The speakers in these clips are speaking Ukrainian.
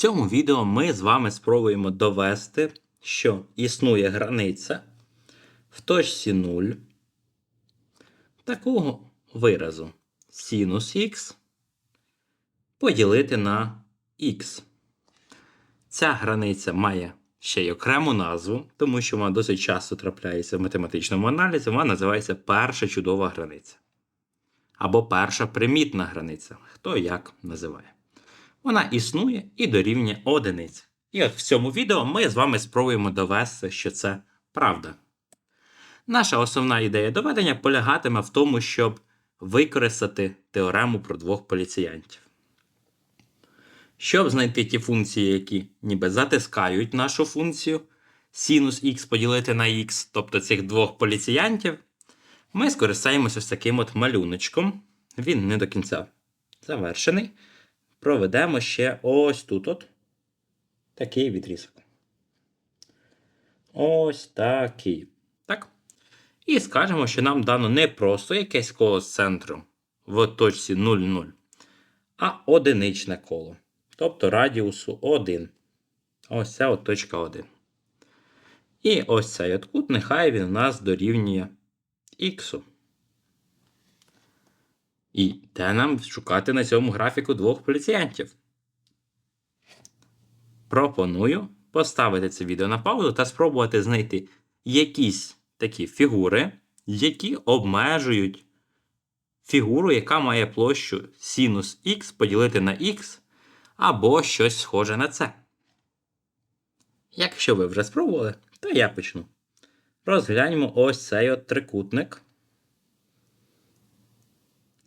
цьому відео ми з вами спробуємо довести, що існує границя в точці 0 такого виразу синус х поділити на х. Ця границя має ще й окрему назву, тому що вона досить часто трапляється в математичному аналізі. Вона називається перша чудова границя. Або перша примітна границя. Хто як називає. Вона існує і дорівнює одиниці. І от в цьому відео ми з вами спробуємо довести, що це правда. Наша основна ідея доведення полягатиме в тому, щоб використати теорему про двох поліціянтів. Щоб знайти ті функції, які ніби затискають нашу функцію синус х поділити на х, тобто цих двох поліціянтів, ми скористаємося з таким от малюночком. Він не до кінця завершений. Проведемо ще ось тут от такий відрізок. Ось такий. Так? І скажемо, що нам дано не просто якесь коло з центру в точці 0,0, а одиничне коло. Тобто радіусу 1. Ось ця от точка 1. І ось цей от кут, нехай він у нас дорівнює х. І де нам шукати на цьому графіку двох поліціянтів? Пропоную поставити це відео на паузу та спробувати знайти якісь такі фігури, які обмежують фігуру, яка має площу синус х поділити на х, або щось схоже на це. Якщо ви вже спробували, то я почну. Розгляньмо ось цей от трикутник,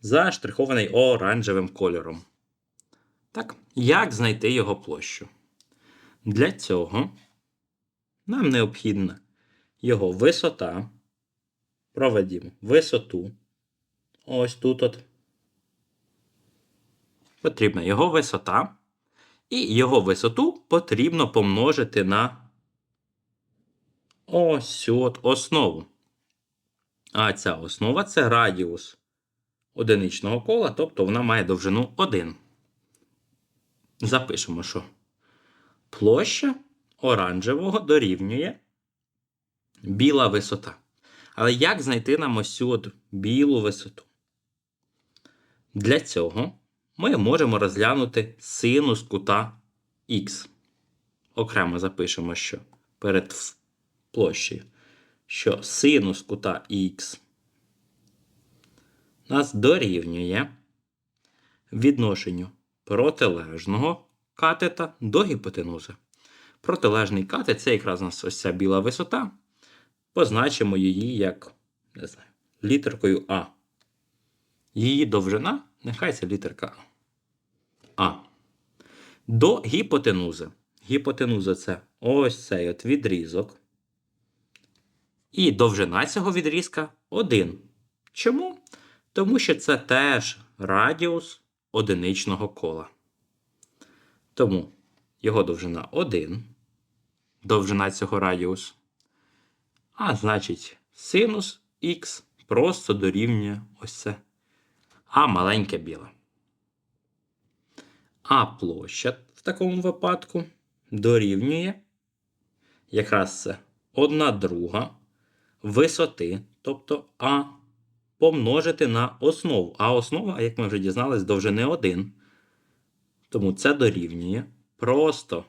заштрихований оранжевим кольором. Так, як знайти його площу? Для цього нам необхідна його висота. Проведімо висоту. Ось тут от. Потрібна його висота. І його висоту потрібно помножити на ось цю от основу. А ця основа це радіус одиничного кола, тобто вона має довжину 1. Запишемо, що площа оранжевого дорівнює біла висота. Але як знайти нам ось цю от білу висоту? Для цього ми можемо розглянути синус кута х. Окремо запишемо, що перед площею, що синус кута х нас дорівнює відношенню протилежного катета до гіпотенузи. Протилежний катет це якраз у нас ось ця біла висота. Позначимо її як не знаю, літеркою А. Її довжина, нехай це літерка А. До гіпотенузи. Гіпотенуза це ось цей от відрізок. І довжина цього відрізка 1. Чому? Тому що це теж радіус одиничного кола. Тому його довжина 1. Довжина цього радіусу. А значить, синус х просто дорівнює ось це. А маленьке біле. А площа в такому випадку дорівнює якраз це 1 друга висоти, тобто А помножити на основу. А основа, як ми вже дізналися, довжини 1. Тому це дорівнює просто.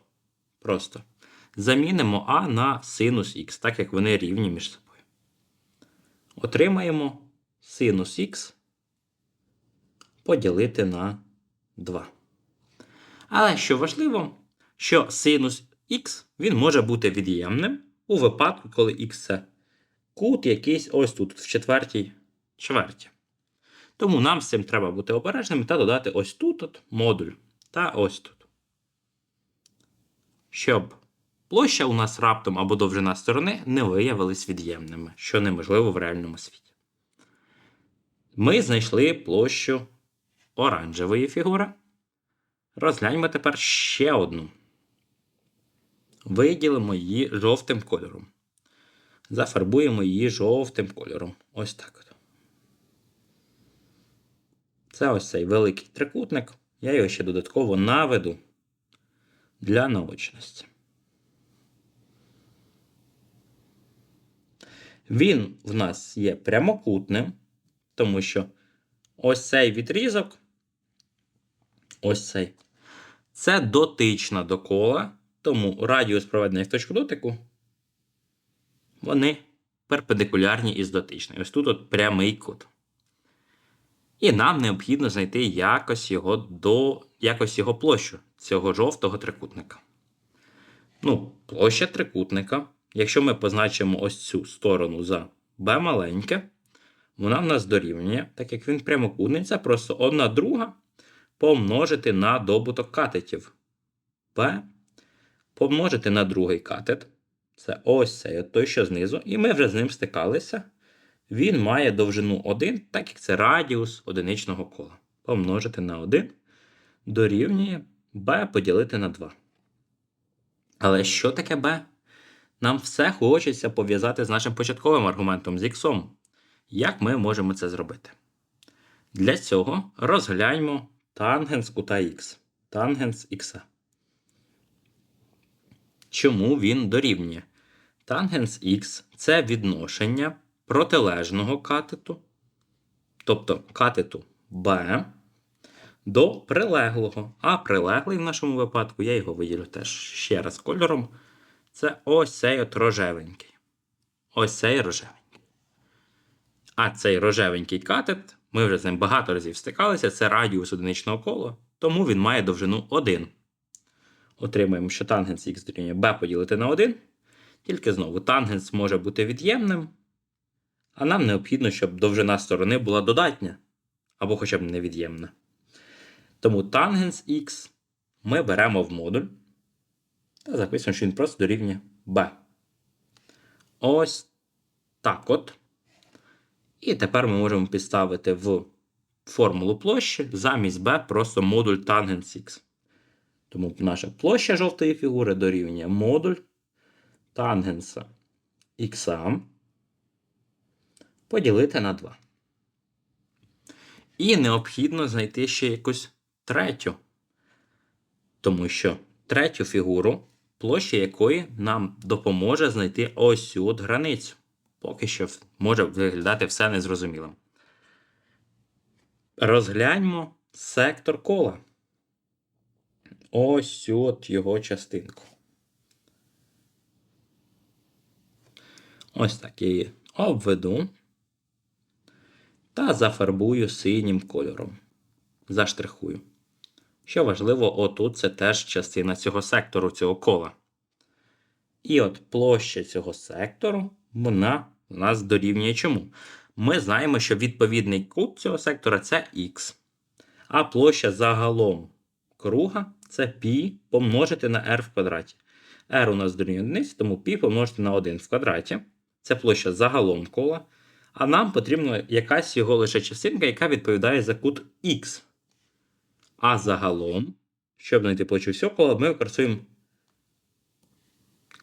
Просто. Замінимо А на синус х, так як вони рівні між собою. Отримаємо синус х поділити на 2. Але що важливо, що синус х він може бути від'ємним у випадку, коли х це кут якийсь ось тут, в четвертій чверті. Тому нам з цим треба бути обережними та додати ось тут от модуль та ось тут. Щоб площа у нас раптом або довжина сторони не виявились від'ємними, що неможливо в реальному світі. Ми знайшли площу оранжевої фігури. Розгляньмо тепер ще одну. Виділимо її жовтим кольором. Зафарбуємо її жовтим кольором. Ось так. от. Це ось цей великий трикутник. Я його ще додатково наведу для наочності. Він в нас є прямокутним, тому що ось цей відрізок, ось цей, це дотична до кола, тому радіус проведення в точку дотику, вони перпендикулярні із дотичною. Ось тут от прямий кут. І нам необхідно знайти якось його до якось його площу цього жовтого трикутника. Ну, площа трикутника. Якщо ми позначимо ось цю сторону за b маленьке, вона в нас дорівнює, так як він прямокутний, це просто одна друга помножити на добуток катетів. b помножити на другий катет. Це ось цей той, що знизу, і ми вже з ним стикалися. Він має довжину 1, так як це радіус одиничного кола. Помножити на 1 дорівнює b поділити на 2. Але що таке b? Нам все хочеться пов'язати з нашим початковим аргументом з x. Як ми можемо це зробити? Для цього розгляньмо тангенс кута х. Тангенс х. Чому він дорівнює? Тангенс х це відношення протилежного катету, тобто катету b до прилеглого. А прилеглий в нашому випадку, я його виділю теж ще раз кольором. Це ось цей от рожевенький. Ось цей рожевенький. А цей рожевенький катет, ми вже з ним багато разів стикалися, це радіус одиничного кола, тому він має довжину 1. Отримуємо, що тангенс х дорівнює b поділити на 1. Тільки знову тангенс може бути від'ємним, а нам необхідно, щоб довжина сторони була додатня або хоча б невід'ємна. Тому тангенс х ми беремо в модуль та записуємо, що він просто дорівнює b. Ось так от. І тепер ми можемо підставити в формулу площі замість b просто модуль тангенс х. Тому наша площа жовтої фігури дорівнює модуль тангенса х поділити на 2. І необхідно знайти ще якусь третю. Тому що третю фігуру, площа якої нам допоможе знайти ось цю от границю. Поки що може виглядати все незрозумілим. Розгляньмо сектор кола. Ось от його частинку. Ось так я її обведу та зафарбую синім кольором. Заштрихую. Що важливо, отут це теж частина цього сектору, цього кола. І от площа цього сектору, вона у нас дорівнює чому? Ми знаємо, що відповідний кут цього сектора це х. А площа загалом круга це π помножити на r в квадраті. r у нас дорівнює 1, тому π помножити на 1 в квадраті. Це площа загалом кола. А нам потрібна якась його лише частинка, яка відповідає за кут х. А загалом, щоб знайти площу всього кола, ми використовуємо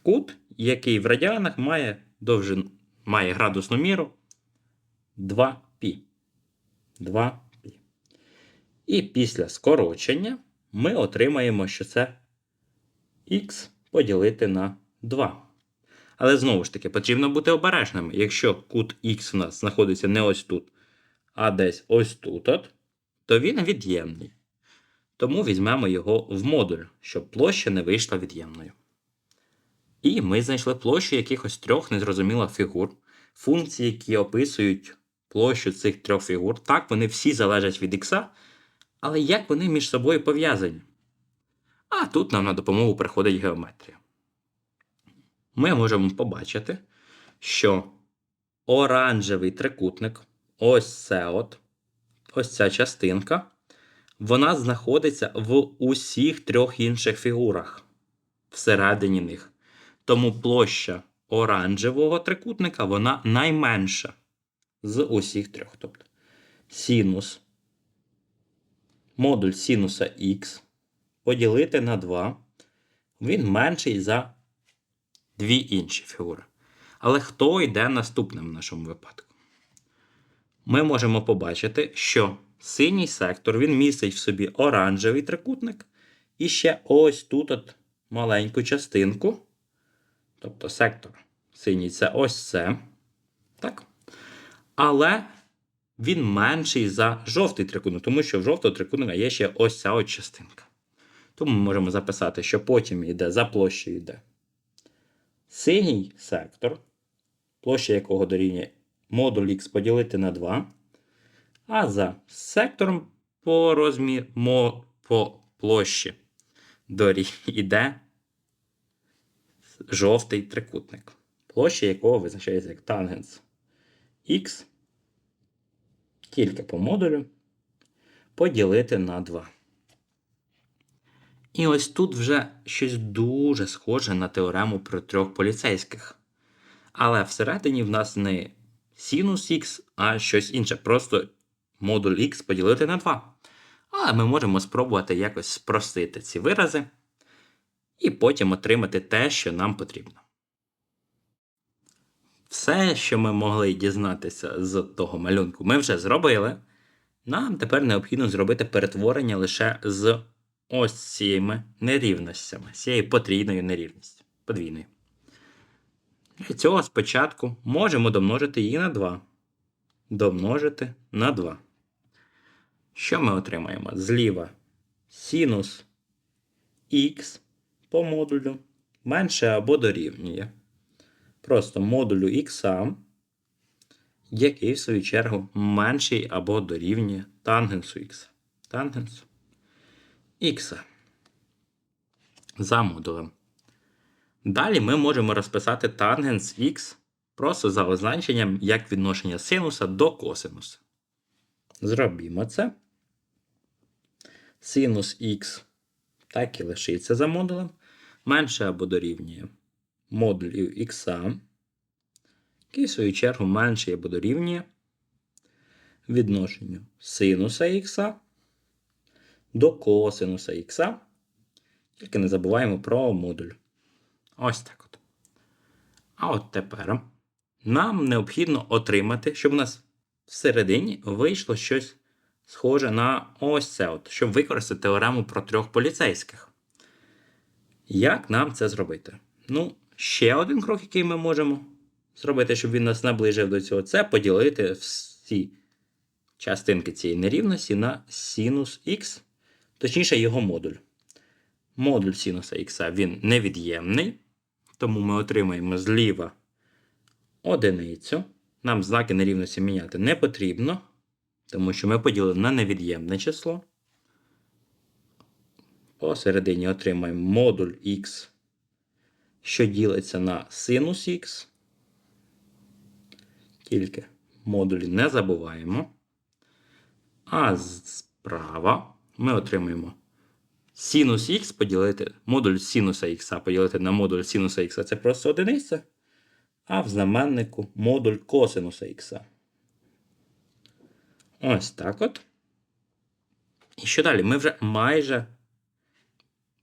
кут, який в радіанах має довжин, має градусну міру 2π. 2π. І після скорочення ми отримаємо, що це х поділити на 2. Але знову ж таки, потрібно бути обережними. Якщо кут х у нас знаходиться не ось тут, а десь ось тут, от, то він від'ємний. Тому візьмемо його в модуль, щоб площа не вийшла від'ємною. І ми знайшли площу якихось трьох незрозумілих фігур, функції, які описують площу цих трьох фігур. Так, вони всі залежать від х, але як вони між собою пов'язані? А тут нам на допомогу приходить геометрія. Ми можемо побачити, що оранжевий трикутник, ось це от, ось ця частинка, вона знаходиться в усіх трьох інших фігурах всередині них. Тому площа оранжевого трикутника вона найменша з усіх трьох. Тобто синус, модуль синуса х поділити на 2, він менший за дві інші фігури. Але хто йде наступним в нашому випадку? Ми можемо побачити, що синій сектор він містить в собі оранжевий трикутник, і ще ось тут от маленьку частинку. Тобто сектор синій це ось це. Так? Але він менший за жовтий трикутник, тому що в жовтого трикутника є ще ось ця от частинка. Тому ми можемо записати, що потім йде за площею йде синій сектор, площа якого дорівнює модуль х поділити на 2. А за сектором по розмір мо, по площі дорі йде жовтий трикутник, площа якого визначається як тангенс х тільки по модулю поділити на 2. І ось тут вже щось дуже схоже на теорему про трьох поліцейських. Але всередині в нас не синус х, а щось інше. Просто модуль х поділити на 2. Але ми можемо спробувати якось спростити ці вирази і потім отримати те, що нам потрібно. Все, що ми могли дізнатися з того малюнку, ми вже зробили. Нам тепер необхідно зробити перетворення лише з ось цими нерівностями, цією потрійною нерівністю. Подвійною. Для цього спочатку можемо домножити її на 2. Домножити на 2. Що ми отримаємо? Зліва синус х по модулю менше або дорівнює. Просто модулю х, який в свою чергу менший або дорівнює тангенсу х. Тангенсу х за модулем. Далі ми можемо розписати тангенс х просто за означенням як відношення синуса до косинуса. Зробімо це. Синус х так і лишиться за модулем. Менше або дорівнює модулю х, який в свою чергу менше або дорівнює відношенню синуса х до косинуса х. Тільки не забуваємо про модуль. Ось так от. А от тепер нам необхідно отримати, щоб у нас всередині вийшло щось схоже на ось це, от, щоб використати теорему про трьох поліцейських. Як нам це зробити? Ну, ще один крок, який ми можемо зробити, щоб він нас наближив до цього, це поділити всі частинки цієї нерівності на синус х, точніше його модуль. Модуль синуса х він невід'ємний, тому ми отримаємо зліва одиницю. Нам знаки нерівності міняти не потрібно, тому що ми поділили на невід'ємне число. Посередині отримаємо модуль х, що ділиться на синус х. Тільки модулі не забуваємо. А справа ми отримаємо синус х поділити модуль синуса х поділити на модуль синуса х це просто одиниця. А в знаменнику модуль косинуса х. Ось так от. І що далі? Ми вже майже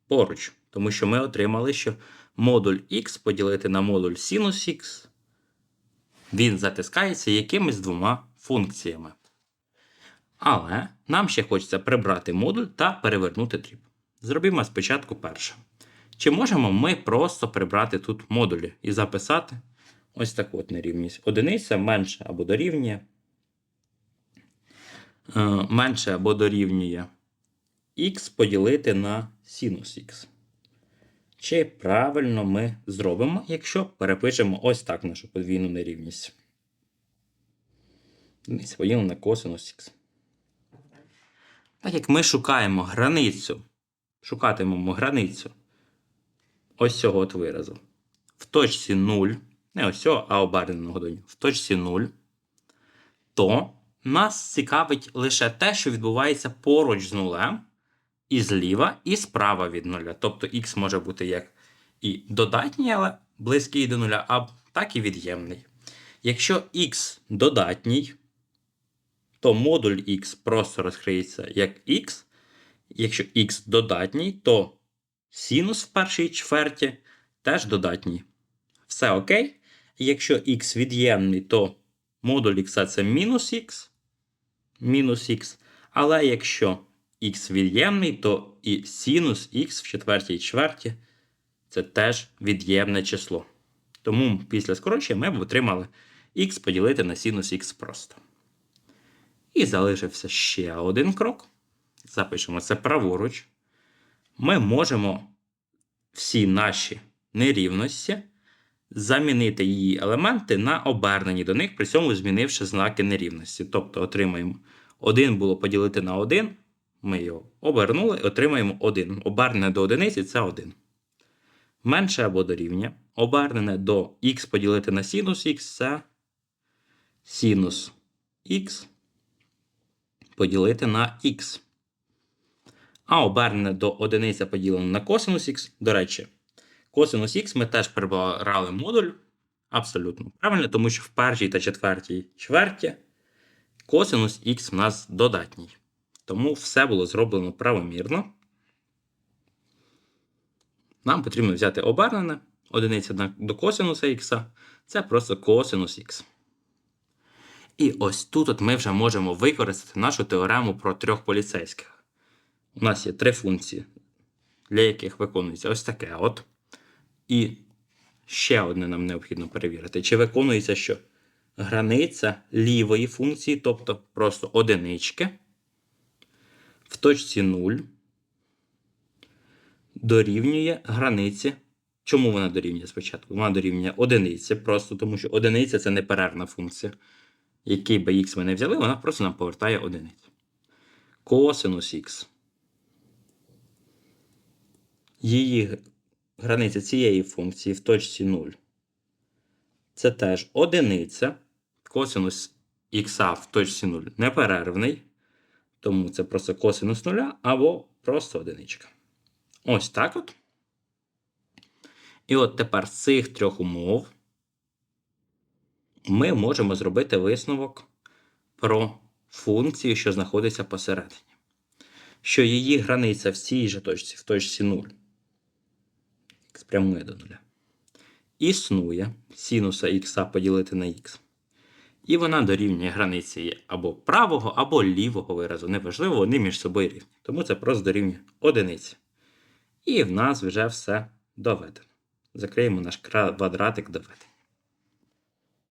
поруч, тому що ми отримали, що модуль х поділити на модуль синус х, він затискається якимись двома функціями. Але нам ще хочеться прибрати модуль та перевернути дріб. Зробімо спочатку перше. Чи можемо ми просто прибрати тут модулі і записати ось таку от нерівність. Одиниця менше або дорівнює. е, Менше або дорівнює х поділити на синус х. Чи правильно ми зробимо, якщо перепишемо ось так нашу подвійну нерівність? Поділена на косинус х. Так як ми шукаємо границю, шукатимемо границю ось цього от виразу. В точці 0, не ось цього, а оберненого до в точці 0, то нас цікавить лише те, що відбувається поруч з нулем, і зліва, і справа від нуля. Тобто х може бути як і додатній, але близький до нуля, а так і від'ємний. Якщо х додатній, то модуль х просто розкриється як х. Якщо х додатній, то синус в першій чверті теж додатній. Все окей. Якщо х від'ємний, то модуль х це мінус х. Мінус х. Але якщо х від'ємний, то і синус х в четвертій чверті це теж від'ємне число. Тому після скорочення ми б отримали х поділити на синус х просто. І залишився ще один крок. Запишемо це праворуч. Ми можемо всі наші нерівності замінити її елементи на обернені до них, при цьому змінивши знаки нерівності. Тобто отримаємо 1 було поділити на 1, ми його обернули і отримаємо 1. Обернене до одиниці це 1. Менше або дорівнює. Обернене до х поділити на синус х це синус х поділити на х. А обернене до одиниця поділене на косинус х. До речі, косинус х ми теж прибирали модуль абсолютно правильно, тому що в першій та четвертій чверті косинус х в нас додатній. Тому все було зроблено правомірно. Нам потрібно взяти обернене, одиниця до косинуса х, це просто косинус х. І ось тут от ми вже можемо використати нашу теорему про трьох поліцейських. У нас є три функції, для яких виконується ось таке от. І ще одне нам необхідно перевірити, чи виконується що границя лівої функції, тобто просто одинички, в точці 0 дорівнює границі. Чому вона дорівнює спочатку? Вона дорівнює одиниці, просто тому що одиниця це неперервна функція. Який би х ми не взяли, вона просто нам повертає одиницю. Косинус х. Її границя цієї функції в точці 0. Це теж одиниця. Косинус х в точці 0 неперервний. Тому це просто косинус нуля або просто одиничка. Ось так от. І от тепер з цих трьох умов ми можемо зробити висновок про функцію, що знаходиться посередині. Що її границя в цій же точці, в точці 0, х прямує до нуля, існує синуса х поділити на х. І вона дорівнює границі або правого, або лівого виразу. Неважливо, вони між собою рівні. Тому це просто дорівнює одиниці. І в нас вже все доведено. Закриємо наш квадратик доведення.